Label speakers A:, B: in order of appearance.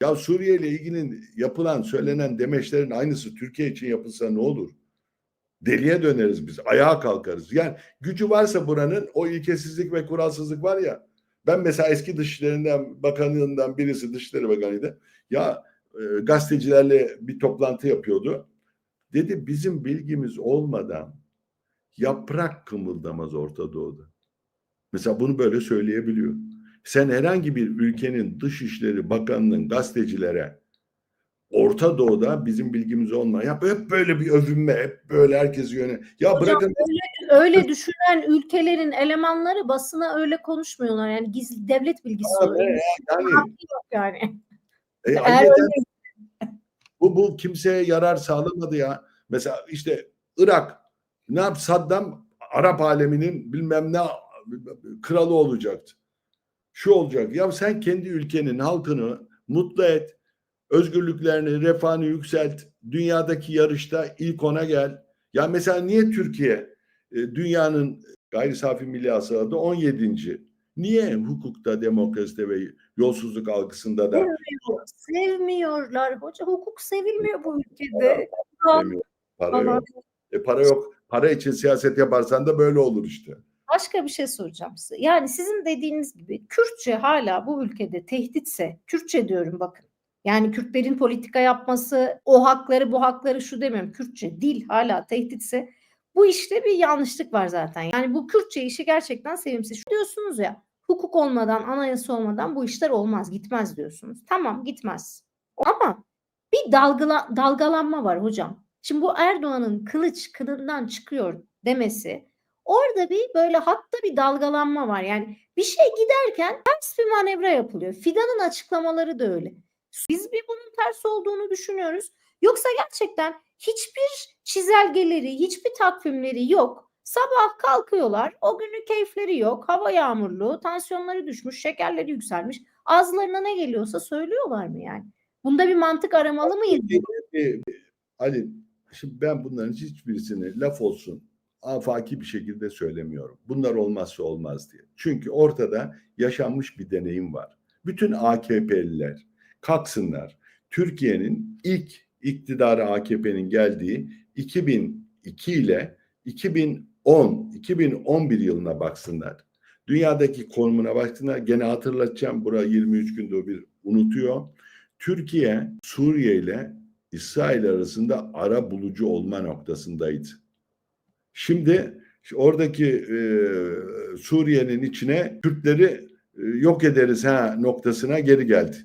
A: Ya Suriye ile ilgili yapılan, söylenen demeçlerin aynısı Türkiye için yapılsa ne olur? Deliye döneriz biz, ayağa kalkarız. Yani gücü varsa buranın o ilkesizlik ve kuralsızlık var ya. Ben mesela eski dışişlerinden bakanlığından birisi dışişleri bakanıydı. Ya e, gazetecilerle bir toplantı yapıyordu. Dedi bizim bilgimiz olmadan yaprak kımıldamaz Orta Doğu'da. Mesela bunu böyle söyleyebiliyor. Sen herhangi bir ülkenin dışişleri bakanının gazetecilere Orta Doğu'da bizim bilgimiz olmayan ya hep böyle bir övünme, hep böyle herkesi yöne. Ya
B: Hocam
A: bırakın
B: öyle, öyle düşünen ülkelerin elemanları basına öyle konuşmuyorlar. Yani gizli devlet bilgisi
A: Abi,
B: o.
A: yani
B: Hakkı yok yani.
A: e,
B: Eğer öyle-
A: bu bu kimseye yarar sağlamadı ya. Mesela işte Irak ne yap Saddam Arap aleminin bilmem ne kralı olacaktı. Şu olacak. Ya sen kendi ülkenin halkını mutlu et. Özgürlüklerini, refahını yükselt. Dünyadaki yarışta ilk ona gel. Ya mesela niye Türkiye e, dünyanın gayri safi milli hasılada 17. Niye hukukta, demokraside ve yolsuzluk algısında da
B: Sevmiyorlar hoca. Hukuk sevilmiyor bu ülkede.
A: Para
B: Ama
A: yok. E para yok. Para için siyaset yaparsan da böyle olur işte.
B: Başka bir şey soracağım size. Yani sizin dediğiniz gibi Kürtçe hala bu ülkede tehditse, Kürtçe diyorum bakın. Yani Kürtlerin politika yapması, o hakları bu hakları şu demiyorum. Kürtçe dil hala tehditse bu işte bir yanlışlık var zaten. Yani bu Kürtçe işi gerçekten sevimsiz. Şu diyorsunuz ya hukuk olmadan, anayasa olmadan bu işler olmaz, gitmez diyorsunuz. Tamam gitmez. Ama bir dalgala, dalgalanma var hocam. Şimdi bu Erdoğan'ın kılıç kınından çıkıyor demesi orada bir böyle hatta bir dalgalanma var. Yani bir şey giderken ters bir manevra yapılıyor. Fidan'ın açıklamaları da öyle. Biz bir bunun ters olduğunu düşünüyoruz. Yoksa gerçekten hiçbir çizelgeleri, hiçbir takvimleri yok. Sabah kalkıyorlar, o günü keyifleri yok, hava yağmurlu, tansiyonları düşmüş, şekerleri yükselmiş. Ağızlarına ne geliyorsa söylüyorlar mı yani? Bunda bir mantık aramalı mıyız?
A: Ali, şimdi ben bunların hiçbirisini laf olsun afaki bir şekilde söylemiyorum. Bunlar olmazsa olmaz diye. Çünkü ortada yaşanmış bir deneyim var. Bütün AKP'liler kalksınlar. Türkiye'nin ilk iktidarı AKP'nin geldiği 2002 ile 2010, 2011 yılına baksınlar. Dünyadaki konumuna baksınlar. Gene hatırlatacağım. Bura 23 günde bir unutuyor. Türkiye Suriye ile İsrail arasında ara bulucu olma noktasındaydı. Şimdi oradaki e, Suriye'nin içine Kürtleri e, yok ederiz ha noktasına geri geldi.